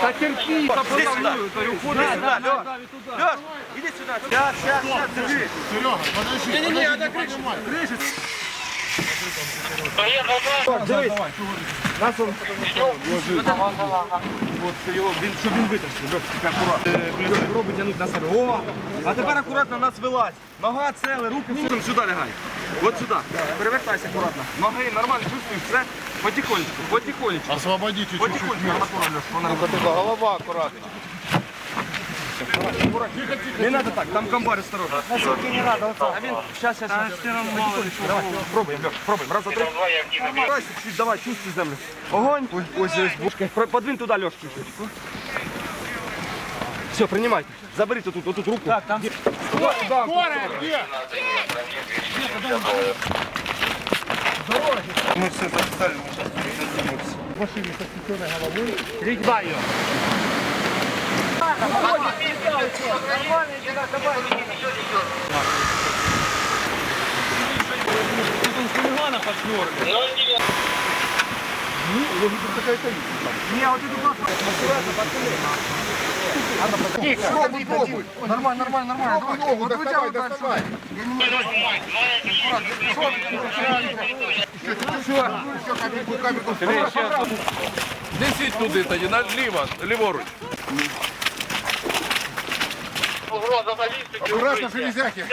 Та терпи, та подавлю, говорю, ходи сюди, Льош. Льош, іди сюди. Сейчас, сейчас, сейчас, держи. Серега, подожди. Не-не-не, подожди, это крыша. поднимай. Крыша. Так, дивись. Нас он... От його, він, щоб він витащив, Льош, тільки акуратно. Робить тянуть на себе. О, а тепер акуратно нас вилазь. Нога, цели, руки, все. Сюди лягай. От сюди. Перевертайся акуратно. Ноги нормально, чувствуєш все? Потихонечку, потихонечку. Освободите чуть-чуть Потихонечку, акуратно, Льош, вона голова акуратно. Не надо так, там комбар осторожно. Носилки не надо, А він, сейчас, сейчас, сейчас. Давай, пробуємо, Леш, пробуємо. Раз, два, три. Давай, чуть-чуть, давай, чувствуй землю. Огонь. Ой, ось здесь бушка. Подвинь туда, Леш, чуть-чуть. Все, принимайте. Заберите тут, вот тут руку. Так, там. Скорая, где? Мы все записали, мы сейчас перезаднимемся. В машине со спущенной головой. Рідьба ее. Нормально, нормально, нормально. Доставай. Еще капельку, капельку. Несіть туди тоді, ліворуч. Аккуратно, железяки.